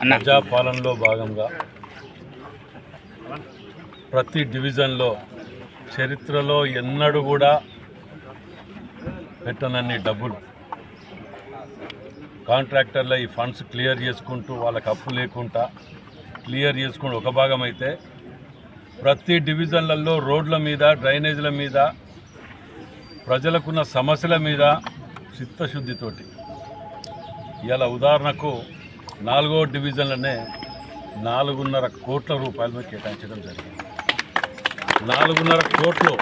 ప్రజాపాలనలో భాగంగా ప్రతి డివిజన్లో చరిత్రలో ఎన్నడూ కూడా పెట్టనన్ని డబ్బులు. కాంట్రాక్టర్ల ఈ ఫండ్స్ క్లియర్ చేసుకుంటూ వాళ్ళకి అప్పు లేకుండా క్లియర్ చేసుకుంటూ ఒక భాగం అయితే ప్రతి డివిజన్లలో రోడ్ల మీద డ్రైనేజీల మీద ప్రజలకున్న సమస్యల మీద చిత్తశుద్ధితోటి. ఇలా ఉదాహరణకు నాలుగో డివిజన్లనే నాలుగున్నర కోట్ల రూపాయల మీద కేటాయించడం జరిగింది. నాలుగున్నర కోట్లు.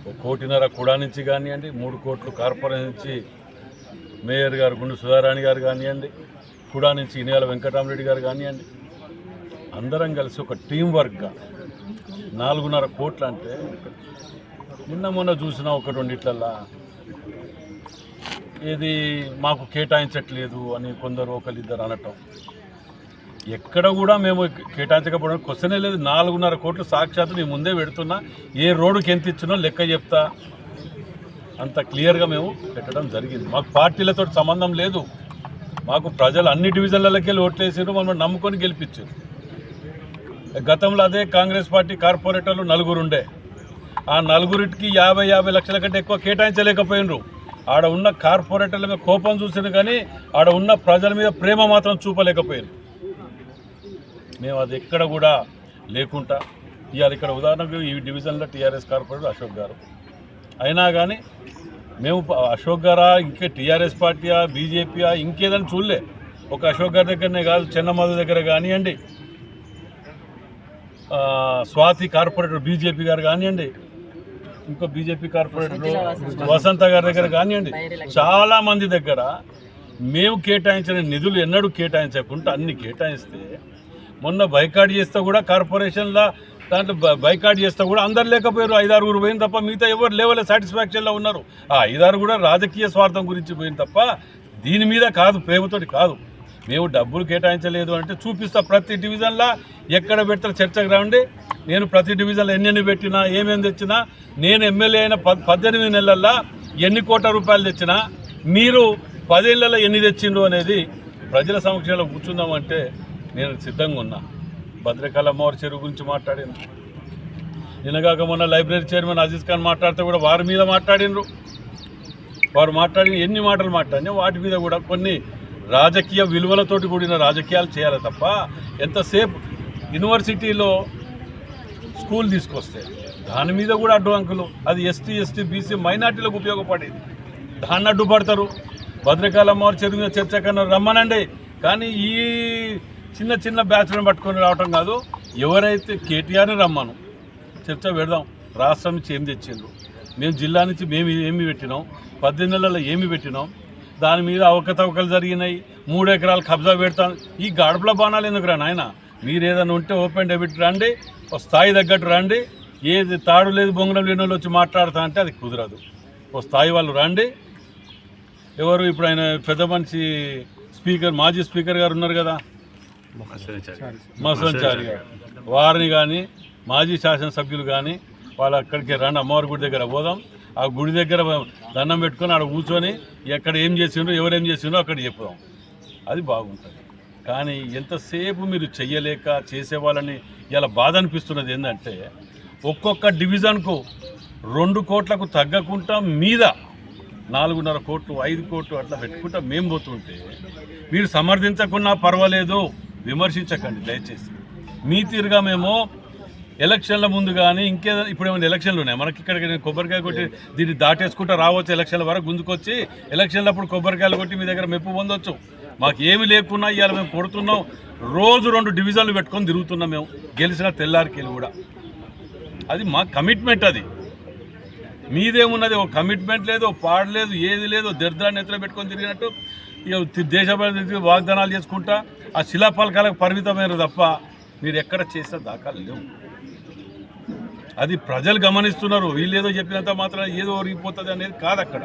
ఒక కోటిన్నర కూడా నుంచి కానివ్వండి మూడు కోట్లు కార్పొరేషన్ నుంచి మేయర్ గారు గుండు సుధారాణి గారు కానివ్వండి కూడా నుంచి ఇనియాల వెంకటరామరెడ్డి గారు కానివ్వండి అందరం కలిసి ఒక టీం వర్క్గా నాలుగున్నర కోట్లు అంటే నిన్న మొన్న చూసిన ఒక రెండిట్లల్లా ఇది మాకు కేటాయించట్లేదు అని కొందరు ఒకరిద్దరు అనటం. ఎక్కడ కూడా మేము కేటాయించకపోవడం క్వశ్చనే లేదు. నాలుగున్నర కోట్లు సాక్షాత్తు మేము ముందే పెడుతున్నా. ఏ రోడ్డుకి ఎంత ఇచ్చినో లెక్క చెప్తా. అంత క్లియర్గా మేము పెట్టడం జరిగింది. మాకు పార్టీలతో సంబంధం లేదు. మాకు ప్రజలు అన్ని డివిజన్లకి వెళ్ళి ఓట్లేసారు మమ్మల్ని నమ్ముకొని గెలిపించారు గతంలో అదే కాంగ్రెస్ పార్టీ కార్పొరేటర్లు నలుగురు ఉండే ఆ నలుగురికి యాభై యాభై లక్షల కంటే ఎక్కువ కేటాయించలేకపోయినరు ఆడ ఉన్న కార్పొరేటర్ల మీద కోపం చూసింది కానీ ఆడ ఉన్న ప్రజల మీద ప్రేమ మాత్రం చూపలేకపోయారు మేము అది ఎక్కడ కూడా లేకుండా ఇవాళ ఇక్కడ ఉదాహరణకు ఈ డివిజన్లో టీఆర్ఎస్ కార్పొరేటర్ అశోక్ గారు. అయినా కానీ మేము అశోక్ గారా ఇంకే టీఆర్ఎస్ పార్టీయా బీజేపీయా ఇంకేదని చూడలే. ఒక అశోక్ గారి దగ్గరనే కాదు చెన్నమధు దగ్గర కానివ్వండి స్వాతి కార్పొరేటర్ బీజేపీ గారు కానివ్వండి ఇంకో బీజేపీ కార్పొరేటర్ వసంత గారి దగ్గర కానివ్వండి. చాలా మంది దగ్గర మేము కేటాయించిన నిధులు ఎన్నడూ కేటాయించకుండా అన్ని కేటాయిస్తే మొన్న బైకాట్ చేస్తే కూడా కార్పొరేషన్ల దాంట్లో బైకాట్ చేస్తే కూడా అందరు లేకపోయారు. ఐదారుగురు పోయిన తప్ప మిగతా ఎవరు లేవలే సాటిస్ఫాక్షన్లో ఉన్నారు. ఆ ఐదారు కూడా రాజకీయ స్వార్థం గురించి పోయిన తప్ప దీని మీద కాదు ప్రేమతోటి కాదు. మేము డబ్బులు కేటాయించలేదు అంటే చూపిస్తా ప్రతి డివిజన్లో ఎక్కడ పెడతారు చర్చకు రండి నేను ప్రతి డివిజన్లో ఎన్నెన్ని పెట్టినా ఏమేమి తెచ్చినా నేను ఎమ్మెల్యే అయిన పద్దెనిమిది నెలల్లో ఎన్ని కోట్ల రూపాయలు తెచ్చినా మీరు పదేళ్ళలో ఎన్ని తెచ్చిండ్రు అనేది ప్రజల సమక్షంలో కూర్చుందామంటే నేను సిద్ధంగా ఉన్నా. భద్రకాళ అమ్మవారి చెరువు గురించి మాట్లాడిన. నిన్నగాక మొన్న లైబ్రరీ చైర్మన్ అజీజ్ ఖాన్ మాట్లాడితే కూడా వారి మీద మాట్లాడినరు. వారు మాట్లాడిన ఎన్ని మాటలు మాట్లాడినా వాటి మీద కూడా కొన్ని రాజకీయ విలువలతోటి కూడిన రాజకీయాలు చేయాలి తప్ప ఎంతసేపు యూనివర్సిటీలో స్కూల్ తీసుకొస్తే దాని మీద కూడా అడ్డు అంకులు. అది ఎస్టీ ఎస్టీ బీసీ మైనార్టీలకు ఉపయోగపడేది. దాన్ని అడ్డుపడతారు. పడతారు వారి చెరువు చదివిన చర్చ కన్నా రమ్మనండి. కానీ ఈ చిన్న చిన్న బ్యాచ్లను పట్టుకొని రావటం కాదు. ఎవరైతే కేటీఆర్ని రమ్మను. చర్చ పెడదాం. రాష్ట్రం నుంచి ఏం తెచ్చిండ్రు? మేము జిల్లా నుంచి మేము ఏమి పెట్టినాం? పద్దెనిమిది నెలల్లో ఏమి పెట్టినాం? దాని మీద అవకతవకలు జరిగినాయి. మూడు ఎకరాలు కబ్జా పెడతాను ఈ గడపల బాణాలు ఎందుకు రా నాయన? మీరు ఏదైనా ఉంటే ఓపెన్ డెబిట్ రండి ఒక స్థాయి తగ్గట్టు రండి. ఏది తాడు లేదు బొంగరం లేని వాళ్ళు వచ్చి మాట్లాడతా అంటే అది కుదరదు. ఓ స్థాయి వాళ్ళు రండి. ఎవరు ఇప్పుడు ఆయన పెద్ద మనిషి స్పీకర్ మాజీ స్పీకర్ గారు ఉన్నారు కదా? మసంచారి గారు. వారిని కానీ మాజీ శాసనసభ్యులు కానీ వాళ్ళు అక్కడికి రండి అమ్మవారి గుడి దగ్గర పోదాం. ఆ గుడి దగ్గర దండం పెట్టుకొని ఆడ కూర్చొని ఎక్కడ ఏం చేసిండ్రో ఎవరేం చేసిండ్రో అక్కడ చెప్పుదాం. అది బాగుంటుంది. కానీ ఎంతసేపు మీరు చెయ్యలేక చేసేవాళ్ళని ఇలా బాధ అనిపిస్తున్నది ఏంటంటే ఒక్కొక్క డివిజన్కు రెండు కోట్లకు తగ్గకుండా మీద నాలుగున్నర కోట్లు ఐదు కోట్లు అట్లా పెట్టుకుంటా మేము పోతుంటే మీరు సమర్థించకున్నా పర్వాలేదు విమర్శించకండి దయచేసి. మీ తీరుగా మేము ఎలక్షన్ల ముందు కానీ ఇంకేదో ఇప్పుడు ఏమైనా ఎలక్షన్లు ఉన్నాయి? మనకి ఇక్కడ కొబ్బరికాయ కొట్టి దీన్ని దాటేసుకుంటూ రావచ్చు ఎలక్షన్ల వరకు గుంజుకొచ్చి ఎలక్షన్లప్పుడు కొబ్బరికాయలు కొట్టి మీ దగ్గర మెప్పు పొందొచ్చు. మాకు ఏమి లేకున్నా ఇవాళ మేము కొడుతున్నాం. రోజు రెండు డివిజన్లు పెట్టుకొని తిరుగుతున్నాం మేము. గెలిచిన తెల్లారికి కూడా. అది మా కమిట్మెంట్ అది. మీదేమున్నది? ఒక కమిట్మెంట్ లేదు పాడలేదు ఏది లేదు దరిద్రాన్ని ఎత్తులో పెట్టుకొని తిరిగినట్టు ఇక తి- దేశ వాగ్దానాలు చేసుకుంటా ఆ శిలాఫలకాలకు పరిమితమైన తప్ప మీరు ఎక్కడ చేసిన దాఖలు లేవు. అది ప్రజలు గమనిస్తున్నారు. వీళ్ళు ఏదో చెప్పినంత మాత్రం ఏదో ఒరిగిపోతుంది అనేది కాదు అక్కడ.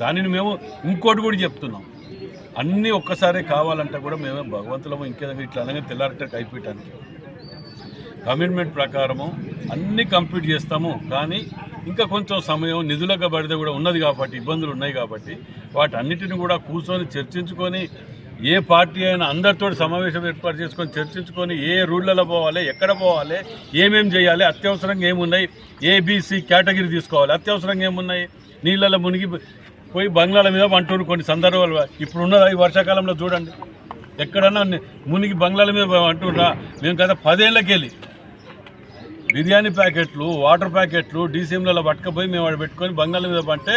దానిని మేము ఇంకోటి కూడా చెప్తున్నాం. అన్నీ ఒక్కసారే కావాలంటే కూడా మేమే భగవంతులము ఇంకేదో ఇట్లా అనగా తెల్లారటకు అయిపోయటానికి. కమిట్మెంట్ ప్రకారము అన్నీ కంప్లీట్ చేస్తాము. కానీ ఇంకా కొంచెం సమయం నిధులకు పడితే కూడా ఉన్నది కాబట్టి ఇబ్బందులు ఉన్నాయి కాబట్టి వాటన్నిటిని కూడా కూర్చొని చర్చించుకొని ఏ పార్టీ అయినా అందరితో సమావేశం ఏర్పాటు చేసుకొని చర్చించుకొని ఏ రూట్లలో పోవాలి ఎక్కడ పోవాలి ఏమేం చేయాలి అత్యవసరంగా ఏమున్నాయి ఏబీసీ కేటగిరీ తీసుకోవాలి. అత్యవసరంగా ఏమున్నాయి? నీళ్ళలో మునిగి పోయి బంగ్లాల మీద అంటున్నారు కొన్ని సందర్భాలు. ఇప్పుడు ఈ వర్షాకాలంలో చూడండి. ఎక్కడన్నా మునిగి బంగ్లాల మీద అంటున్నా మేము కదా పదేళ్ళకెళ్ళి బిర్యానీ ప్యాకెట్లు వాటర్ ప్యాకెట్లు డీసీఎంలలో పట్టుకపోయి మేము వాడు పెట్టుకొని బంగాళ మీద పట్టే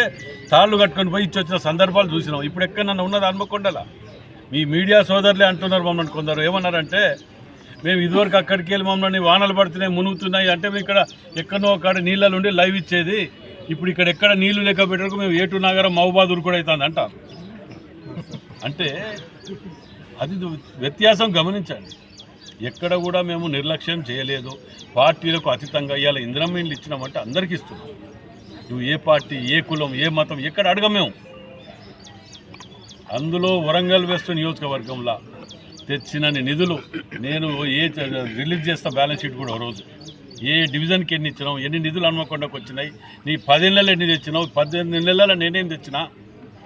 తాళ్ళు కట్టుకొని పోయి ఇచ్చి వచ్చిన సందర్భాలు చూసినాం. ఇప్పుడు ఎక్కడన్నా ఉన్నది హన్మకొండలా? మీ మీడియా సోదరులే అంటున్నారు మమ్మల్ని కొందరు. ఏమన్నారంటే మేము ఇదివరకు అక్కడికి వెళ్ళి మమ్మల్ని వానలు పడుతున్నాయి మునుగుతున్నాయి అంటే మేము ఇక్కడ ఎక్కడో అక్కడ నీళ్ళలో ఉండి లైవ్ ఇచ్చేది. ఇప్పుడు ఇక్కడ ఎక్కడ నీళ్ళు లెక్క పెట్టడానికి మేము ఏటు నగరం మహబాద్ కూడా అవుతుంది అంట అంటే అది వ్యత్యాసం గమనించండి. ఎక్కడ కూడా మేము నిర్లక్ష్యం చేయలేదు. పార్టీలకు అతీతంగా ఇవాళ ఇంద్రమీన్లు ఇచ్చినామంటే అందరికీ ఇస్తున్నాం. నువ్వు ఏ పార్టీ ఏ కులం ఏ మతం ఎక్కడ అడగం మేము. అందులో వరంగల్ వెస్ట్ నియోజకవర్గంలో తెచ్చినన్ని నిధులు నేను ఏ రిలీజ్ చేస్తా బ్యాలెన్స్ షీట్ కూడా ఓ రోజు. ఏ డివిజన్కి ఎన్ని ఇచ్చినావు ఎన్ని నిధులు హన్మకొండకు వచ్చినాయి నీ నెలలు ఎన్ని తెచ్చినావు పద్దెనిమిది నెలల నేనేం తెచ్చినా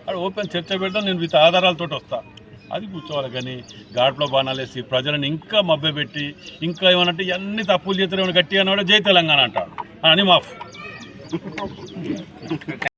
అది ఓపెన్ చర్చ పెడతాను నేను విత్ ఆధారాలతో వస్తా. అది కూర్చోవాలి కానీ ఘాట్లో బాణాలు వేసి ప్రజలను ఇంకా మభ్యపెట్టి ఇంకా ఏమనంటే ఇవన్నీ తప్పులు చేస్తారు గట్టి అన్నాడు జై తెలంగాణ అంటాడు అని మాఫ్.